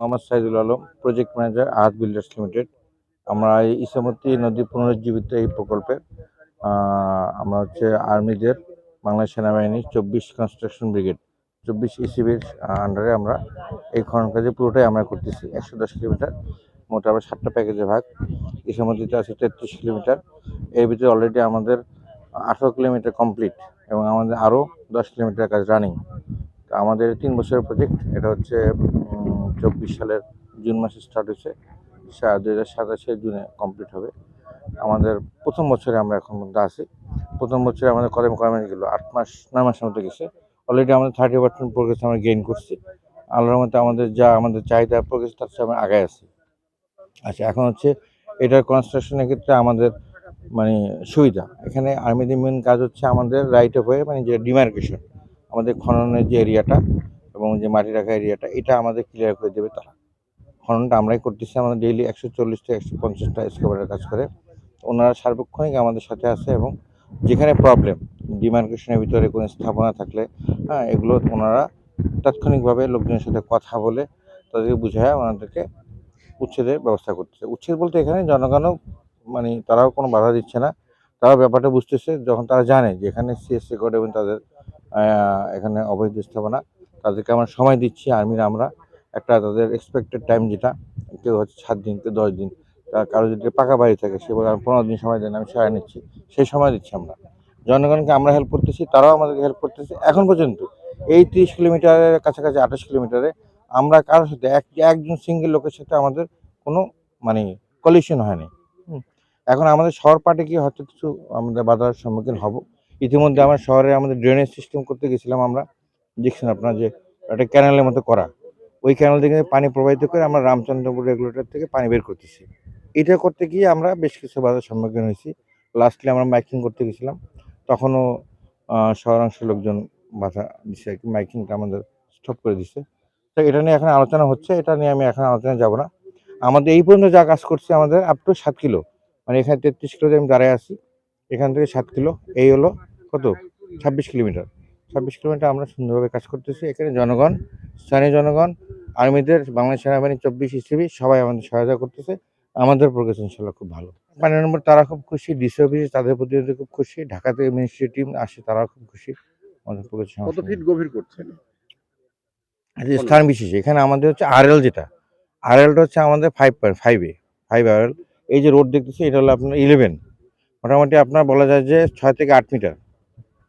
Mohammad Saidul Alam project manager Ahad Builders Limited আমরা এই ইসামতি নদী পুনরুজ্জীবিত এই প্রকল্পে আমরা হচ্ছে আর্মিদের বাংলাদেশ সেনাবাহিনী চব্বিশ কনস্ট্রাকশন ব্রিগেড চব্বিশ ইসিবির আন্ডারে আমরা এই খনন কাজে পুরোটাই আমরা করতেছি। একশো দশ কিলোমিটার, মোট আমরা সাতটা প্যাকেজে ভাগ। ইসামতিতে আছে তেত্রিশ কিলোমিটার। এর ভিতরে অলরেডি আমাদের আঠারো কিলোমিটার কমপ্লিট এবং আমাদের আরও দশ কিলোমিটার কাজ রানিং তো আমাদের তিন বছরের প্রজেক্ট এটা হচ্ছে চব্বিশ সালের জুন মাসে স্টার্ট হয়েছে। দু হাজার সাতাশে জুনে কমপ্লিট হবে। আমাদের প্রথম বছরে আমরা এখন মধ্যে আছি। প্রথম বছরে আমাদের কদম কর্মী গেলো আট মাস, নয় মাসের মতো গেছে। অলরেডি আমাদের থার্টি পার্সেন্ট প্রোগ্রেস আমরা গেইন করছি। আল্লাহর মধ্যে আমাদের যা আমাদের চাহিদা প্রোগ্রেস তার চেয়ে আমরা আগায় আছি। আচ্ছা এখন হচ্ছে এটার কনস্ট্রাকশনের ক্ষেত্রে আমাদের মানে সুবিধা। এখানে আর্মিদের মেন কাজ হচ্ছে আমাদের রাইট অফ ওয়ে মানে যে ডিমার্কেশন আমাদের খননের যে এরিয়াটা এবং যে মাটি রাখা এরিয়াটা এটা আমাদের ক্লিয়ার করে দেবে তারা। খননটা আমরাই করতেছি, আমাদের ডেইলি একশো চল্লিশ থেকে একশো পঞ্চাশটা স্কোয়ারের কাজ করে। ওনারা সার্বক্ষণিক আমাদের সাথে আছে এবং যেখানে প্রবলেম ডিমার্কেশনের ভিতরে কোনো স্থাপনা থাকলে হ্যাঁ এগুলো ওনারা তাৎক্ষণিকভাবে লোকজনের সাথে কথা বলে তাদেরকে বুঝায়, ওনাদেরকে উচ্ছেদের ব্যবস্থা করতেছে। উচ্ছেদ বলতে এখানে জনগণও মানে তারাও কোনো বাধা দিচ্ছে না। তারাও ব্যাপারটা বুঝতেছে, যখন তারা জানে যে এখানে সিএসসি কোড এবং তাদের এখানে অবৈধ স্থাপনা তাদেরকে আমরা সময় দিচ্ছি, আর্মিরা আমরা একটা তাদের এক্সপেক্টেড টাইম যেটা, কেউ হচ্ছে সাত দিন, কেউ দশ দিন কারও যদি পাকা বাড়ি থাকে সে বলে, আমি পনেরো দিন সময় দেন, আমি সারা নিচ্ছি। সেই সময় দিচ্ছি আমরা। জনগণকে আমরা হেল্প করতেছি, তারাও আমাদেরকে হেল্প করতেছে। এখন পর্যন্ত এই তিরিশ কিলোমিটারের কাছাকাছি, আঠাশ কিলোমিটারে আমরা কারোর সাথে, এক, একজন সিঙ্গেল লোকের সাথে আমাদের কোনো মানে কলিশন হয়নি। এখন আমাদের শহর পার্টে গিয়ে হয়তো কিছু আমাদের বাধার সম্মুখীন হব। ইতিমধ্যে আমরা শহরে আমাদের ড্রেনেজ সিস্টেম করতে গেছিলাম আমরা। দেখছেন আপনার যে একটা ক্যানেলের মতো করা। ওই ক্যানেল থেকে পানি প্রবাহিত করে আমরা রামচন্দ্রপুর রেগুলেটর থেকে পানি বের করতেছি। এটা করতে গিয়ে আমরা বেশ কিছু বাধার সম্মুখীন হয়েছি। লাস্টলি আমরা মাইকিং করতে গেছিলাম। তখনও শহরাংশের লোকজন বাধা দিচ্ছে আর কি। মাইকিংটা আমাদের স্টপ করে দিচ্ছে তো এটা নিয়ে এখন আলোচনা হচ্ছে। এটা নিয়ে আমি এখন আলোচনা যাব না। আমাদের এই পর্যন্ত যা কাজ করছে আমাদের আপ টু সাত কিলো। মানে এখানে তেত্রিশ কিলোতে আমি দাঁড়ায় আছি, এখান থেকে সাত কিলো। এই হলো কত? ছাব্বিশ কিলোমিটার। ছাব্বিশ কিলোমিটার আমরা সুন্দরভাবে কাজ করতেছি। এখানে জনগণ স্থানীয় জনগণ আর্মিদের বাংলাদেশ সেনাবাহিনী চব্বিশ ইসিবি সবাই আমাদের সহায়তা করতেছে। আমাদের প্রোগ্রেস ইনশাল্লাহ খুব ভালো। পানির নম্বর তারা খুব খুশি। ডিসি অফিসে তাদের প্রতিনিধি খুব খুশি। ঢাকা থেকে মিনিস্ট্রি টিম আসে তারাও খুব খুশি। আমাদের প্রোগ্রেস কত ফিট গভীর করছেন? আচ্ছা, স্থান বিশেষে। এখানে আমাদের হচ্ছে আরএল যেটা। আরএলটা হচ্ছে আমাদের five five A. Five RL এই যে রোড দেখতেছি এটা হলো আপনার ইলেভেন মোটামুটি আপনার বলা যায় যে ছয় থেকে আট মিটার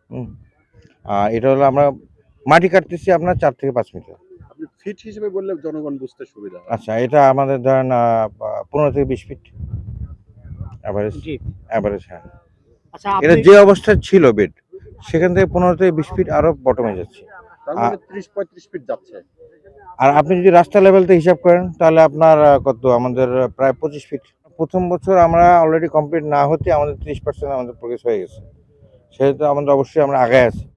হুম। এটা হলো আমরা মাটি কাটতেছি আপনার চার থেকে পাঁচ মিটার। আপনি ফিট হিসেবে বললে জনগণ বুঝতে সুবিধা আচ্ছা এটা আমাদের ধরেন পনেরো থেকে বিশ ফিট। অ্যাভারেজ জি। অ্যাভারেজ হ্যাঁ। আচ্ছা এটা যে অবস্থায় ছিল বেড সেখান থেকে পনেরো থেকে বিশ ফিট আরও বটমে যাচ্ছে। মানে ত্রিশ পঁয়ত্রিশ ফিট যাচ্ছে। আর আপনি যদি রাস্তা লেভেলতে হিসাব করেন তাহলে আপনার কত? আমাদের প্রায় পঁচিশ ফিট। প্রথম বছর আমরা অলরেডি কমপ্লিট না হতে আমাদের ত্রিশ পার্সেন্ট আমাদের প্রোগ্রেস হয়ে গেছে। সেহেতু আমাদের অবশ্যই আমরা আগায় আছি।